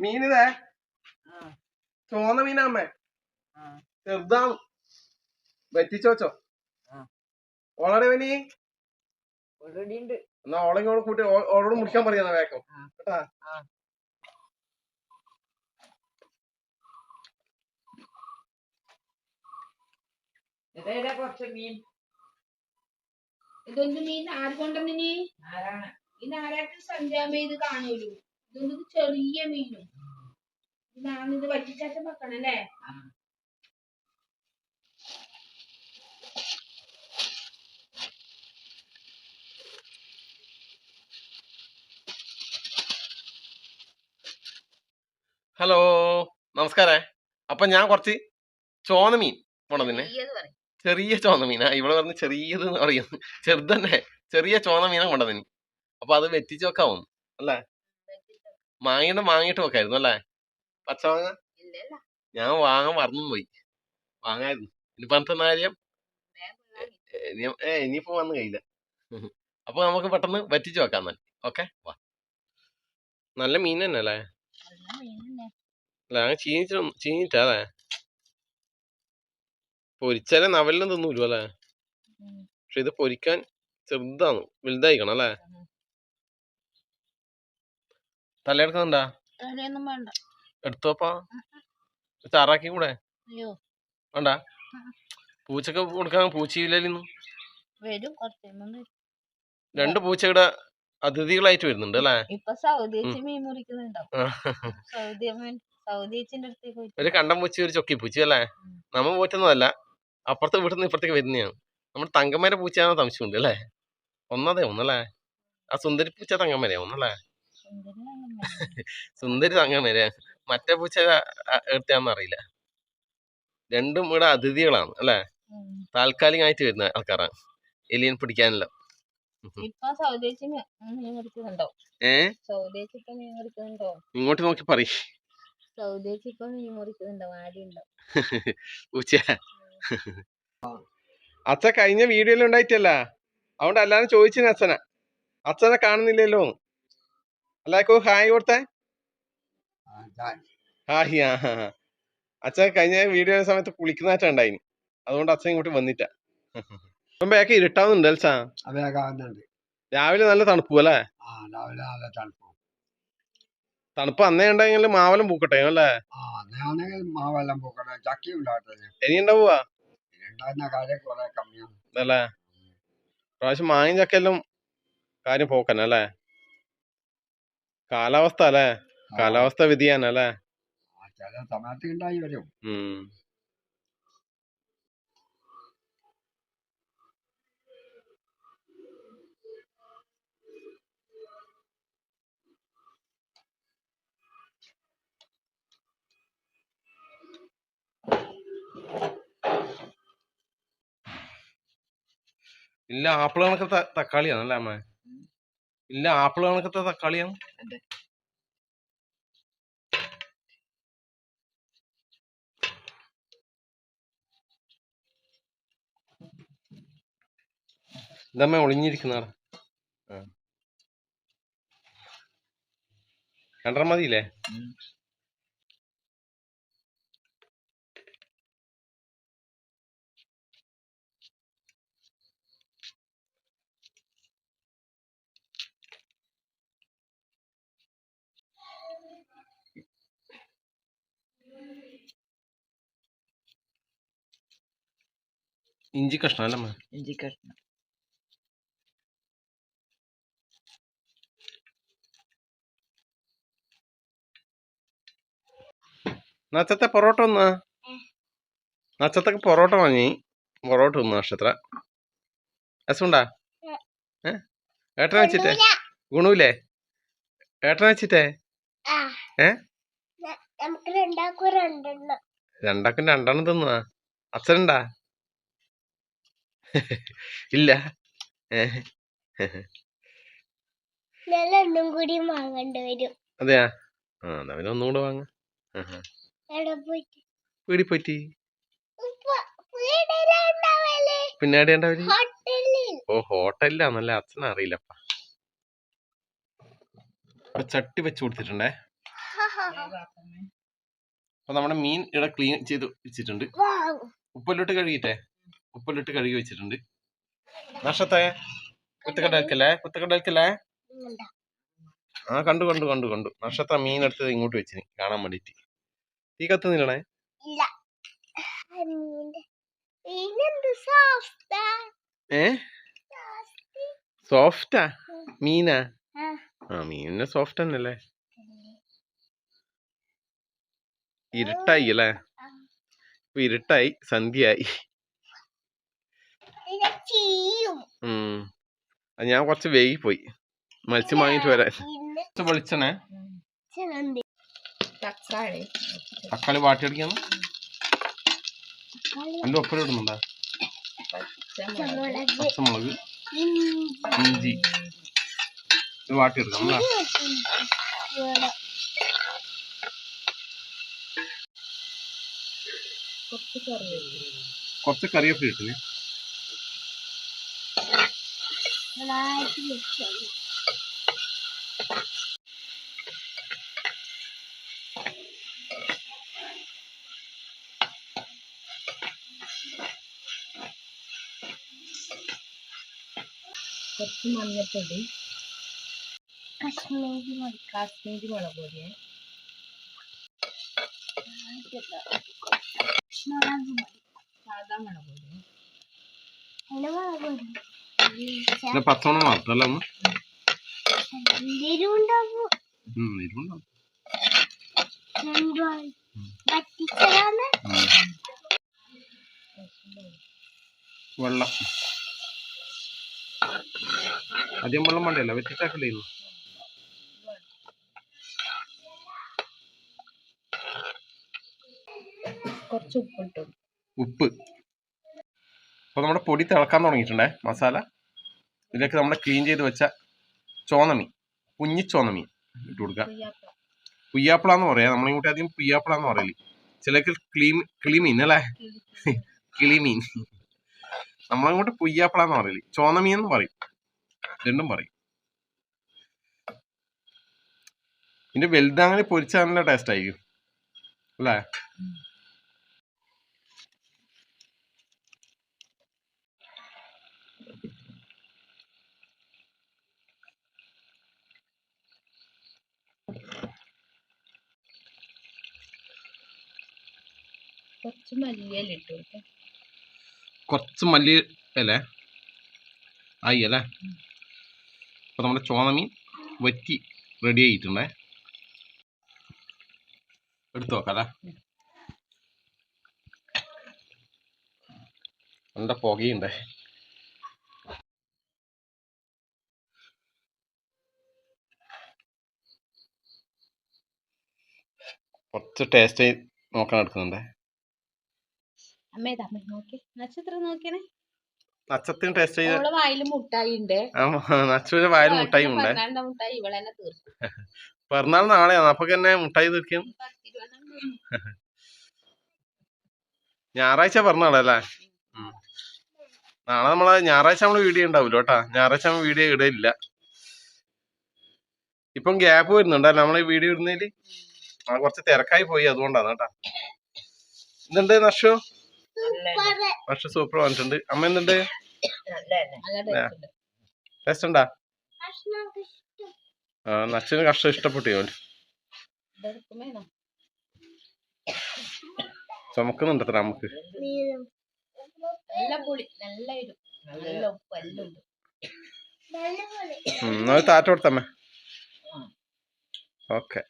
മീനിതേ ആ, ചോന്ന മീനാമ്മേ ആ. ചെറുതാണ് വെറ്റിച്ചോച്ചോ. ഓളടെ ഓളെ എന്നാ ഓളെങ്കോട് കൂട്ടി ഓളോട് മുടിക്കാൻ പറയുന്ന വേഗം. കേട്ടാ? കുറച്ച് മീൻ. ഇതൊന്നും നീ ആര് കൊണ്ടുവന്നിനി ആരാണ് ഈ നാരായണ സന്ധ്യാകുമ്പോ ഇത് കാണൂലു ഇതൊന്നും ചെറിയ മീനും. ഇത് വറ്റിച്ചാറ്റ വെക്കണല്ലേ ഹലോ നമസ്കാരേ. അപ്പൊ ഞാൻ കുറച്ച് ചോന്ന മീൻ പറയും. ചെറിയ ചോന്ന മീനാ ഇവിടെ പറഞ്ഞ് ചെറിയത് എന്ന് പറയുന്നു ചെറുതന്നെ. ചെറിയ ചോന്ന മീനാ കൊണ്ടതിന് അപ്പൊ അത് വെറ്റിച്ച് വെക്കാവും? അല്ലേ? മാങ്ങിയിട്ട് മാങ്ങിയിട്ട് വെക്കായിരുന്നു അല്ലേ? പച്ചമാങ്ങ ഇല്ലല്ല. ഞാൻ വാങ്ങാൻ മറന്നു പോയി. വാങ്ങായിരുന്നു. ഇനിയിപ്പോ അന്നത്തെ കാര്യം? ഇനി ഏ ഇനിയിപ്പോ വന്ന് കഴിയില്ല. അപ്പൊ നമുക്ക് പെട്ടെന്ന് വറ്റിച്ചു വെക്കാം എന്നാൽ ഓക്കെ? വാ. നല്ല മീൻ തന്നെ അല്ലേ? അല്ല അങ്ങ് ചീനിച്ച ചീനിട്ടാ അല്ലേ? പൊരിച്ചാലേ നവലിനും തിന്നൂലോ അല്ലേ. പക്ഷെ ഇത് പൊരിക്കാൻ ചെറുതാണ് വലുതായിക്കണം അല്ലേ. തലയെടുക്കുന്നുണ്ടാ? എടുത്തോപ്പാ ചാറാക്കി കൂടെ. വേണ്ട. പൂച്ചക്ക് കൊടുക്കാൻ പൂച്ചയില്ലായിരുന്നു. രണ്ട് പൂച്ചയുടെ അതിഥികളായിട്ട് വരുന്നുണ്ട് അല്ലേ? ഇപ്പൊ സൗദി മീൻ മുറിക്കുന്നുണ്ടാവും. ഒരു കണ്ടം പൂച്ച ഒരു ചൊക്കി പൂച്ച അല്ലേ. നമ്മ പോറ്റുന്നതല്ല അപ്പുറത്തെ വീട്ടിൽ നിന്ന് ഇപ്പുറത്തേക്ക് വരുന്നതാണ് നമ്മുടെ തങ്കമ്മേരെ പൂച്ചയാണോ സംശയമുണ്ട് അല്ലേ? ഒന്നതേ ഒന്നല്ലേ ആ സുന്ദരി പൂച്ച തങ്കമ്മേരെ ഒന്നല്ലേ സുന്ദരി തങ്കമ്മേരെ മറ്റേ പൂച്ച എടുത്താന്ന് അറിയില്ല. രണ്ടും ഇവിടെ അതിഥികളാണ് അല്ലെ. താൽക്കാലികമായിട്ട് വരുന്ന ആൾക്കാരാണ് എലിയൻ പിടിക്കാനല്ല. ഇങ്ങോട്ട് നോക്കി പറ പൂച്ച. അച്ഛ കഴിഞ്ഞ വീഡിയോയിൽ ഉണ്ടായിട്ടല്ല. അതുകൊണ്ട് എല്ലാരും ചോദിച്ചിന് അച്ഛനെ. അച്ഛനെ കാണുന്നില്ലല്ലോ. എല്ലാവർക്കും ഹായ് കൊടുത്തേ. ഹായ് ആ ഹാ. അച്ഛൻ കഴിഞ്ഞ വീഡിയോ സമയത്ത് കുളിക്കുന്നതായിട്ട് ഉണ്ടായിന്. അതുകൊണ്ട് അച്ഛൻ ഇങ്ങോട്ട് വന്നിട്ട ബാക്കി ഇരുട്ടാവുന്നുണ്ട് അൽസാ രാവിലെ നല്ല തണുപ്പ് അല്ലേ? രാവിലെ നല്ല തണുപ്പ്. തണുപ്പ് അന്നേ ഉണ്ടെങ്കിൽ മാവലം പൂക്കട്ടെ അല്ലേ? മാവെല്ലാം പൂക്കട്ടെ. ചക്കി ഇനി ഉണ്ടാവുക അല്ലേ? പ്രാവശ്യം മാങ്ങയും ചക്കയെല്ലാം കാര്യം പോക്കന്നെ അല്ലേ? കാലാവസ്ഥ അല്ലേ? കാലാവസ്ഥ വ്യതിയാനം അല്ലേ ചില സമയത്ത് ഉണ്ടായി വരും. ഇല്ല ആപ്പിൾ കണക്കത്തെ തക്കാളിയാണല്ലേ അമ്മ? ഇല്ല ആപ്പിൾ കണക്കത്തെ തക്കാളിയാണ് ഇതമ്മ ഒളിഞ്ഞിരിക്കുന്ന രണ്ടര മതിയില്ലേ. ഇഞ്ചി കഷ്ണം അല്ലേ ഇഞ്ചി കഷ്ണം. നച്ചത്തെ പൊറോട്ട ഒന്ന് നച്ചത്തൊക്കെ പൊറോട്ട വാങ്ങി. പൊറോട്ട ഒന്ന് നക്ഷത്ര. രസമുണ്ടാ? ഏ. ഏട്ടൻ വെച്ചിട്ടേ? ഗുണൂലേ ഏട്ടൻ വെച്ചിട്ടേ? ഏ? രണ്ടാക്കും രണ്ടെണ്ണം. തിന്ന തിന്നുവാ. അച്ഛനുണ്ടാ? ഇല്ല. കൂടി വാങ്ങേണ്ടി വരും. അതെയാ? ആ എന്നാ പിന്നെ ഒന്നുകൂടെ വാങ്ങ. വീടി പോയിട്ട്? പിന്നാടി ഉണ്ടാവില്ല ഓ ഹോട്ടലിലാന്നല്ലേ അച്ഛൻ അറിയില്ലപ്പ. ചട്ടി വെച്ച് കൊടുത്തിട്ടുണ്ടേ. അപ്പൊ നമ്മുടെ മീൻ ഇവിടെ ക്ലീൻ ചെയ്ത് വെച്ചിട്ടുണ്ട്. ഉപ്പല്ലിട്ട് കഴുകിട്ടെ ഉപ്പല്ലിട്ട് കഴുകി വെച്ചിട്ടുണ്ട്. നഷ്ടത്തെ കുത്തക്കടക്കല്ലേ കുത്തക്കടക്കല്ലേ ആ കണ്ടു കണ്ടു കണ്ടു കണ്ടു. നക്ഷത്ര മീൻ എടുത്തത് ഇങ്ങോട്ട് വെച്ചിന്. കാണാൻ വേണ്ടിട്ട് തീ കത്തുന്നില്ലണേ ഏ? സോഫ്റ്റാ? മീനാ? ആ. മീനിന്റെ സോഫ്റ്റ് തന്നെയല്ലേ? ഇരുട്ടായി അല്ലേ? ഇപ്പൊ ഇരുട്ടായി സന്ധ്യയായി. ഉം. ഞാൻ കുറച്ച് വൈകി പോയി മത്സ്യം വാങ്ങിട്ട് വരാൻ. വെളിച്ചണേ തക്കാളി തക്കാളി വാട്ടിയടിക്കാന്ന്. എന്റെ ഒപ്പം ഇടുന്നുണ്ടാ. പച്ചമുളക്. ഇഞ്ചി. ഇത് വാട്ടിയെടുക്കാം അല്ലേ? കുറച്ച് കറിവേപ്പില കുറച്ച് മഞ്ഞപ്പൊടി കാശ്മീരി മഞ്ഞൾപ്പൊടി കാശ്മീരി മുളക് പൊടി സാധാ മുളക് പൊടി. പച്ചവണ്ണം മാത്രല്ല ഉം, എരിവുണ്ടാവും. വെള്ളം. അധികം വെള്ളം വേണ്ടല്ല വെച്ചിട്ടാക്കല്ലേ ഇത്? കുറച്ച് ഉപ്പിട്ടു. ഉപ്പ്. അപ്പൊ നമ്മുടെ പൊടി തിളക്കാൻ തുടങ്ങിയിട്ടുണ്ടേ മസാല. ഇതിലേക്ക് നമ്മൾ ക്ലീൻ ചെയ്ത് വെച്ച ചോന്നമീൻ കുഞ്ഞി ചോന്നമീൻ ഇട്ട് കൊടുക്കുക. പുയ്യാപ്പിള എന്ന് പറയാം. നമ്മളിങ്ങോട്ട് അധികം പുയ്യാപ്പിള എന്ന് പറയൽ. ചിലക്ക് ക്ലീം കിളിമീൻ അല്ലേ? കിളിമീൻ നമ്മളങ്ങോട്ട് പുയ്യാപ്പളാന്ന് എന്ന് പറയൽ. ചോന്നമീൻ എന്ന് പറയും. രണ്ടും പറയും. ഇതിന്റെ വലുതാങ്ങനെ പൊരിച്ചാൽ നല്ല ടേസ്റ്റ് ആയിരിക്കും. അല്ലേ? കുറച്ച് മല്ലിയില ഇട്ടു കേട്ടോ കുറച്ച് മല്ലി അല്ലേ ആയി അല്ലേ അപ്പോൾ നമ്മുടെ ചോന്നമീൻ വറ്റി റെഡി ആയിട്ടുണ്ടേ. എടുത്തു നോക്കാം അല്ലേ നല്ല പുകയുണ്ടേ. കുറച്ച് ടേസ്റ്റ് നോക്കാൻ എടുക്കുന്നുണ്ടേ. അമ്മേ തമ്മിൽ നോക്കി. നക്ഷത്രം നോക്കിയണേ. നച്ചത്തിന് ടേസ്റ്റ് ചെയ്ത് വായിൽ മുട്ടായി ഉണ്ട് നച്ചുവിന്റെ വായിൽ മുട്ടായി ഉണ്ട്. മുട്ടായി ഇവളെന്നെ തീർക്കും. പിറന്നാൾ നാളെയാണ് അപ്പൊ തന്നെ മുട്ടായി തീർക്കും. ഞായറാഴ്ച പിറന്നാളല്ലേ നാളെ നമ്മളെ ഞായറാഴ്ച നമ്മൾ വീഡിയോ ഉണ്ടാവില്ല കേട്ടാ. ഞായറാഴ്ച നമ്മൾ വീഡിയോ ഇടയില്ല ഇപ്പം ഗ്യാപ്പ് വരുന്നുണ്ടല്ലോ നമ്മളെ വീഡിയോ ഇടുന്നതിൽ? കുറച്ച് തിരക്കായി പോയി അതുകൊണ്ടാണ് കേട്ടാ. എന്തുണ്ട് നഷു നഷു സൂപ്പർ. വന്നിട്ടുണ്ട്. അമ്മ എന്തുണ്ട്? ടേസ്റ്റ് ഉണ്ട് ആ നച്ചിന് കഷ്ടം ഇഷ്ടപ്പെട്ടു ചുമക്കുന്നുണ്ട് അത്ര നമുക്ക്. താറ്റ കൊടുത്തമ്മേ. ഓക്കെ.